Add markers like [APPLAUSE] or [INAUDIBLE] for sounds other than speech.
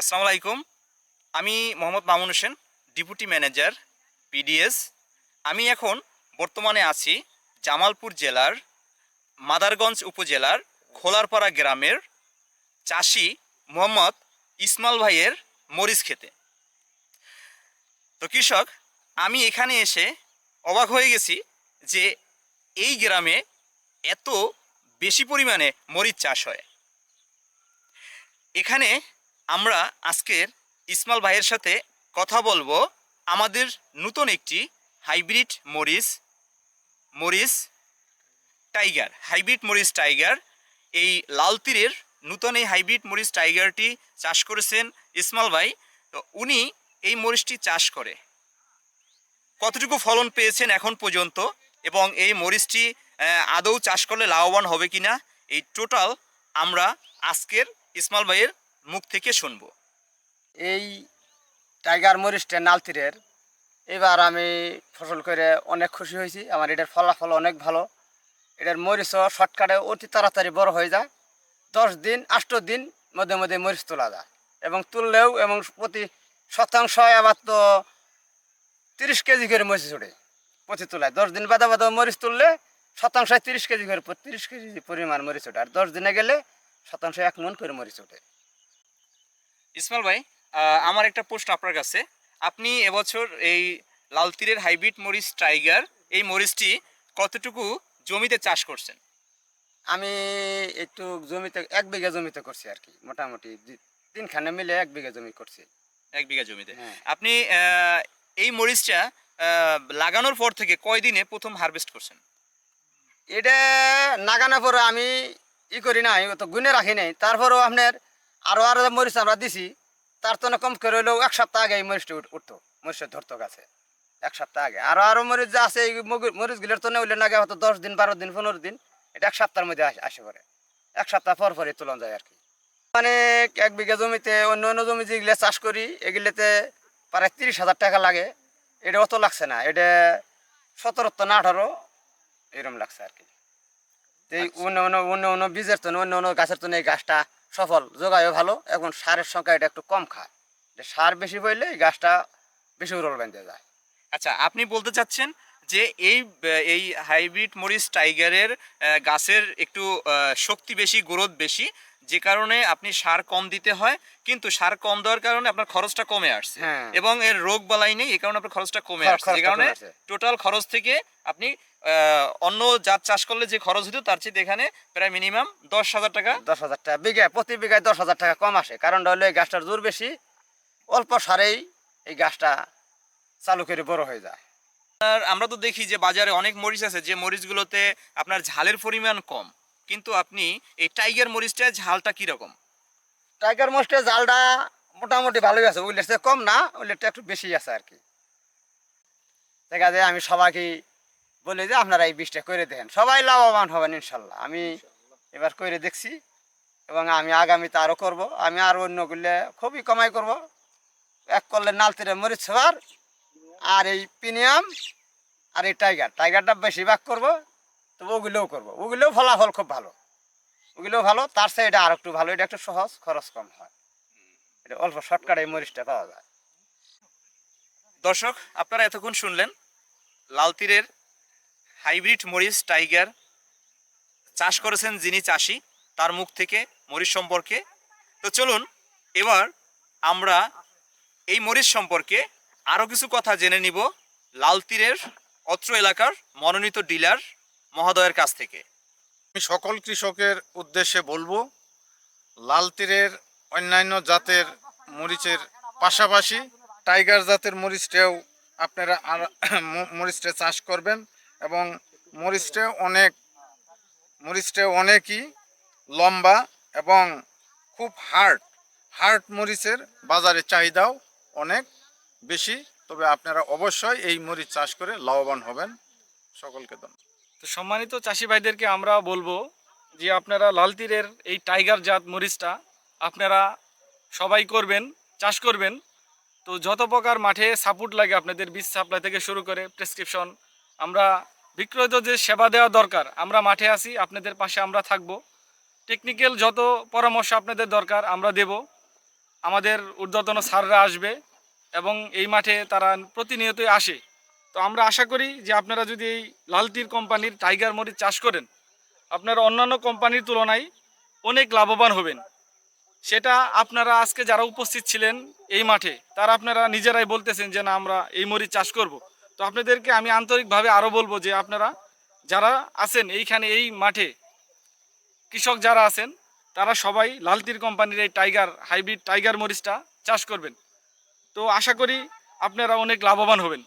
আসসালামু আলাইকুম। আমি Mohammad Mamun Hossain, deputy manager, PDS. আমি এখন বর্তমানে আছি জামালপুর জেলার মাদারগঞ্জ উপজেলার খোলারপাড়া গ্রামের চাষি মোহাম্মদ ইসমাল ভাইয়ের মরিচ খেতে। তো কৃষক, আমি এখানে এসে অবাক হয়ে গেছি যে এই গ্রামে এত বেশি পরিমাণে মরিচ চাষ হয়। এখানে আমরা আজকের ইসমাল ভাইয়ের সাথে কথা বলব আমাদের নতুন একটি হাইব্রিড মরিচ মরিচ টাইগার, হাইব্রিড মরিচ টাইগার। এই লাল তীরের নতুন এই হাইব্রিড মরিচ টাইগারটি চাষ করেছেন ইসমাল ভাই। তো উনি এই মরিচটি চাষ করে। কতটুকু ফলন পেয়েছেন এখন পর্যন্ত এবং এই মরিচটি আদৌ চাষ করলে লাভবান হবে কিনা, এই টোটাল আমরা আজকের ইসমাল ভাইয়ের মুখ থেকে শুনব। এই টাইগার মরিচটা নালতিরের। এবার আমি ফসল করে অনেক খুশি হয়েছি। আমার এটার ফলাফল অনেক ভালো। এটার মরিচও শর্টকাটে অতি তাড়াতাড়ি বড় হয়ে যায়। দশ দিন, আষ্ট দিন মধ্যে মধ্যে মরিচ তোলা যায়। এবং তুললেও এবং প্রতি শতাংশ আবার তো তিরিশ কেজি করে মরিচ ওঠে প্রতি তোলায়। দশ দিন বাদা বাদা মরিচ তুললে শতাংশ তিরিশ কেজি করে তিরিশ কেজি পরিমাণ মরিচ ওঠে। আর দশ দিনে গেলে শতাংশ এক মন করে মরিচ ওঠে। ইসমাল ভাই আমার একটা প্রশ্ন আপনার কাছে। আপনি এবছর এই লাল তীরের হাইব্রিড মরিচ টাইগার এই মরিচটি কতটুকু জমিতে চাষ করছেন? আমি একটু জমিতে এক বিঘা জমিতে করছি আর কি মোটামুটি। তিনখানে মিলে এক বিঘা জমি করছি। এক বিঘা জমিতে। হ্যাঁ। আপনি এই মরিচটা লাগানোর পর থেকে কয়দিনে প্রথম হারভেস্ট করছেন? এটা নাগানা পরে আমি ই করি নাই ও তো গুনে রাখি নাই। তারপরেও আপনার আরও আরও মরিচ আমরা দিছি তার তো কম করে হলেও এক সপ্তাহ আগে এই মরিচটা উঠতো মরিচটা ধরতো গাছে এক সপ্তাহ আগে। আরও আরও মরিচ যা আছে এই মরিচগুলোর তো না উঠলে না হয়তো দশ দিন বারো দিন পনেরো দিন এটা এক সপ্তাহের মধ্যে আস- আসে পরে। এক সপ্তাহ পর পরে তুলন যায় আর কি। মানে এক বিঘা জমিতে অন্য অন্য জমি যেগুলো চাষ করি এগুলোতে প্রায় তিরিশ হাজার টাকা লাগে। এটা অত লাগছে না এটা সতেরো তো না আঠারো এরকম লাগছে আর কি। এই অন্য অন্য অন্য অন্য বীজের তো অন্য অন্য গাছের তো এই গাছটা। সফল যোগায়ও ভালো, এখন সারের সংখ্যা এটা একটু কম খায়। সার বেশি পড়লে গাছটা বেশি উরল বেঁধে যায়। আচ্ছা আপনি বলতে চাচ্ছেন যে এই এই হাইব্রিড মরিচ টাইগারের গাছের একটু শক্তি বেশি, গ্রোথ বেশি যে কারণে আপনি সার কম দিতে হয় কিন্তু সার কম দেওয়ার কারণে আপনার খরচটা কমে আসছে। হ্যাঁ। এবং এর রোগ বালাই নেই এই কারণে আপনার খরচটা কমে আসছে। যে কারণে টোটাল খরচ থেকে আপনি অন্য জাত চাষ করলে যে খরচ হতো তার চেয়ে এখানে প্রায় মিনিমাম দশ হাজার টাকা। দশ হাজার টাকা। বিঘায় প্রতি বিঘায় দশ হাজার টাকা কম আসে। কারণ হলো এই গাছটার জোর বেশি অল্প সারেই এই গাছটা চালু করে বড় হয়ে যায়। আর আমরা তো দেখি যে বাজারে অনেক মরিচ আছে যে মরিচগুলোতে আপনার ঝালের পরিমাণ কম। কিন্তু আপনি এই টাইগার মরিচটা ঝালটা কীরকম? টাইগার মোস্টের ঝালটা মোটামুটি ভালোই আছে উইলের চেয়ে কম না উইলেরটা একটু বেশি আছে আর কি দেখা যায় আমি সবাইকে বলি যে আপনারা এই বীজটা করে দেখেন সবাই লাভবান হবেন ইনশাল্লাহ। আমি এবার করে দেখছি এবং আমি আগামীতে আরও করব। আমি আর অন্যগুলো খুবই কমাই করব। এক করলে নালতিরে মরিচ সবার আর এই প্রিমিয়াম আর এই টাইগার। টাইগারটা বেশি ভাগ করব। তো ওগুলোও করব। ওগুলোও ফলাফল খুব ভালো। ওগুলোও ভালো, তার চেয়ে এটা আর একটু ভালো। এটা একটু সহজ, খরচ কম হয়। এটা অল্প শর্টকাটে মরিচটা পাওয়া যায়। দর্শক, আপনারা এতক্ষণ শুনলেন লাল তীরের হাইব্রিড মরিচ টাইগার চাষ করেছেন যিনি চাষি, তার মুখ থেকে মরিচ সম্পর্কে। তো চলুন, এবার আমরা এই মরিচ সম্পর্কে আরও কিছু কথা জেনে নিব। লাল তীরের অত্র এলাকার মনোনীত ডিলার মহোদয়ের কাছ থেকে। আমি সকল কৃষকের উদ্দেশ্যে বলব, লাল তীরের অন্যান্য জাতের মরিচের পাশাপাশি টাইগার জাতের মরিচটাও আপনারা আর [COUGHS] মরিচটা চাষ করবেন এবং মরিচটা অনেক, মরিচটা অনেকই লম্বা এবং খুব হার্ড হার্ড মরিচের বাজারে চাহিদাও অনেক বেশি। তবে আপনারা অবশ্যই এই মরিচ চাষ করে লাভবান হবেন। সকলকে ধন্যবাদ। তো সম্মানিত চাষি ভাইদেরকে আমরা বলব যে আপনারা লাল তীরের এই টাইগার জাত মরিচটা আপনারা সবাই করবেন, চাষ করবেন। তো যত প্রকার মাঠে সাপোর্ট লাগে আপনাদের, বীজ সাপ্লাই থেকে শুরু করে প্রেসক্রিপশন, আমরা বিক্রয়িত যে সেবা দেওয়া দরকার, আমরা মাঠে আসি আপনাদের পাশে আমরা থাকব। টেকনিক্যাল যত পরামর্শ আপনাদের দরকার, আমরা দেব। আমাদের ঊর্ধ্বতন স্যাররা আসবে এবং এই মাঠে তারা প্রতিনিয়তই আসে। তো আমরা আশা করি যে আপনারা যদি এই লালতির কোম্পানির টাইগার মরিচ চাষ করেন, আপনারা অন্যান্য কোম্পানির তুলনায় অনেক লাভবান হবেন। সেটা আপনারা আজকে যারা উপস্থিত ছিলেন এই মাঠে, তারা আপনারা নিজেরাই বলতেছেন যে না, আমরা এই মরিচ চাষ করব। তো আপনাদেরকে আমি আন্তরিকভাবে আরও বলব যে আপনারা যারা আছেন এইখানে এই মাঠে, কৃষক যারা আছেন, তারা সবাই লালতির কোম্পানির এই টাইগার, হাইব্রিড টাইগার মরিচটা চাষ করবেন। তো আশা করি আপনারা অনেক লাভবান হবেন।